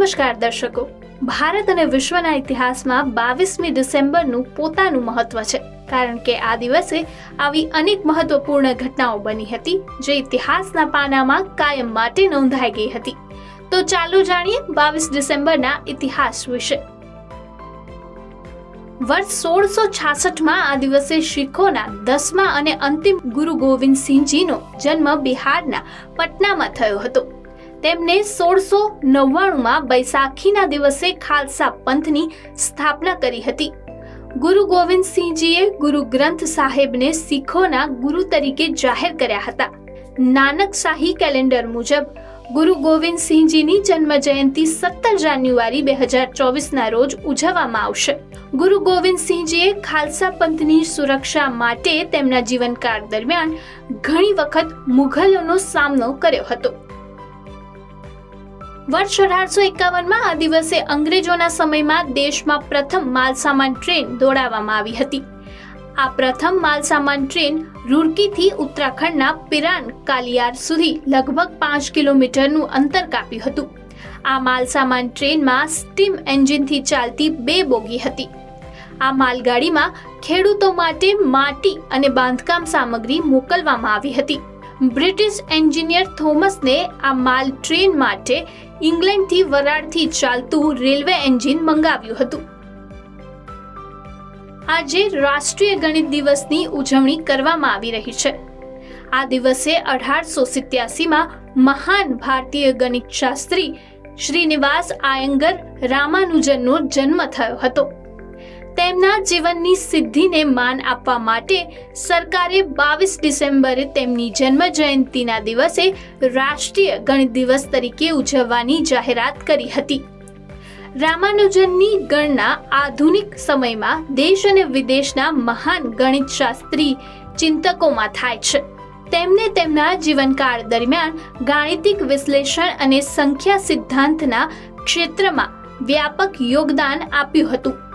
નમસ્કાર દર્શકો. ભારત અને વિશ્વના ઇતિહાસમાં બાવીસમી ડિસેમ્બરનું પોતાનું મહત્વ છે. કારણ કે આ દિવસે આવી અનેક મહત્વપૂર્ણ ઘટનાઓ બની હતી, જે ઇતિહાસના પાનામાં કાયમ માટે નોંધાઈ ગઈ હતી. તો ચાલો જાણીએ બાવીસ ડિસેમ્બરના ઇતિહાસ વિશે. વર્ષ સોળસો છાસઠમાં આ દિવસે શીખોના દસમા અને અંતિમ ગુરુ ગોવિંદસિંહજીનો જન્મ બિહારના પટનામાં થયો હતો. તેમને સોળસો નવ્વાણુંમાં બૈસાખીના દિવસે ખાલસા પંથની સ્થાપના કરી હતી. ગુરુ ગોવિંદસિંહજીએ ગુરુ ગ્રંથ સાહેબને શીખોના ગુરુ તરીકે જાહેર કર્યા હતા. નાનક શાહી કેલેન્ડર મુજબ, ગુરુ ગોવિંદસિંહજીની જન્મ જયંતિ સત્તર જાન્યુઆરી બે હજાર ચોવીસના રોજ ઉજવવામાં આવશે. ગુરુ ગોવિંદસિંહજીએ ખાલસા પંથની સુરક્ષા માટે તેમના જીવનકાળ દરમિયાન ઘણી વખત મુઘલોનો સામનો કર્યો હતો. વર્ષ અઢારસો એકાવનમાં આ દિવસે અંગ્રેજોના સમયમાં દેશમાં પ્રથમ માલસામાન ટ્રેન દોડાવવામાં આવી હતી. આ પ્રથમ માલસામાન ટ્રેન રૂરકીથી ઉત્તરાખંડના પિરાન કાલિયાર સુધી લગભગ પાંચ કિલોમીટરનું અંતર કાપ્યું હતું. આ માલસામાન ટ્રેનમાં સ્ટીમ એન્જિનથી ચાલતી બે બોગી હતી. આ માલગાડીમાં ખેડૂતો માટે માટી અને બાંધકામ સામગ્રી મોકલવામાં આવી હતી. બ્રિટિશ એન્જિનિયર થોમસને આ માલ ટ્રેન માટે ઇંગ્લેન્ડથી વરાળથી ચાલતું રેલવે એન્જિન મંગાવ્યું હતું. આજે રાષ્ટ્રીય ગણિત દિવસની ઉજવણી કરવામાં આવી રહી છે. આ દિવસે અઢારસો સિત્યાસીમાં મહાન ભારતીય ગણિત શાસ્ત્રી શ્રીનિવાસ આયંગર રામાનુજનનો જન્મ થયો હતો. તેમના જીવનની સિદ્ધિને માન આપવા માટે સરકારે બાવીસ ડિસેમ્બરે તેમની જન્મ જયંતિના દિવસે રાષ્ટ્રીય ગણિત દિવસ તરીકે ઉજવવાની જાહેરાત કરી હતી. રામાનુજનની ગણના આધુનિક સમયમાં દેશ અને વિદેશના મહાન ગણિતશાસ્ત્રી ચિંતકોમાં થાય છે. તેમને તેમના જીવનકાળ દરમિયાન ગાણિતિક વિશ્લેષણ અને સંખ્યા સિદ્ધાંતના ક્ષેત્રમાં વ્યાપક યોગદાન આપ્યું હતું.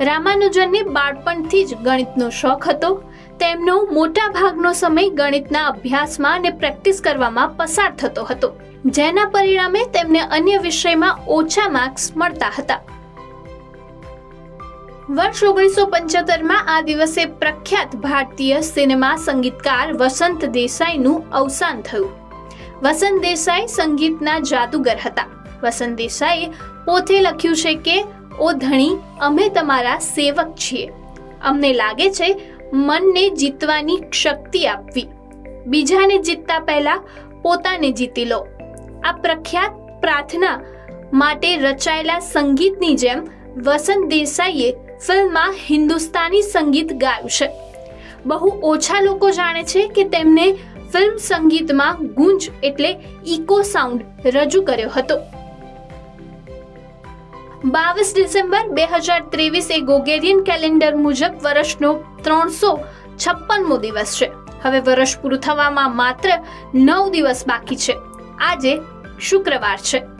રામાનુજનને બાળપણથી જ ગણિતનો શોખ હતો. તેમનો મોટા ભાગનો સમય ગણિતના અભ્યાસમાં અને પ્રેક્ટિસ કરવામાં પસાર થતો હતો, જેના પરિણામે તેમને અન્ય વિષયમાં ઓછા માર્ક્સ મળતા હતા. વર્ષ ઓગણીસો પંચોતેરમાં આ દિવસે પ્રખ્યાત ભારતીય સિનેમા સંગીતકાર વસંત દેસાઈનું અવસાન થયું. વસંત દેસાઈ સંગીતના જાદુગર હતા. વસંત દેસાઈએ પોતે લખ્યું છે કે ઓ ધણી, અમે તમારા સેવક છીએ. અમને લાગે છે, મનને જીતવાની શક્તિ આપવી. બીજાને જીતતા પહેલા પોતાને જીતી લો. આ પ્રખ્યાત પ્રાર્થના માટે રચાયેલા સંગીતની જેમ વસંત દેસાઈએ ફિલ્મમાં હિન્દુસ્તાની સંગીત ગાયું છે. બહુ ઓછા લોકો જાણે છે કે તેમને ફિલ્મ સંગીતમાં ગુંજ એટલે ઇકો સાઉન્ડ રજૂ કર્યો હતો. બાવીસ ડિસેમ્બર બે હજાર ત્રેવીસ એ ગોગેરિયન કેલેન્ડર મુજબ વર્ષનો ત્રણસો છપ્પનમો દિવસ છે. હવે વર્ષ પૂરું થવામાં માત્ર નવ દિવસ બાકી છે. આજે શુક્રવાર છે.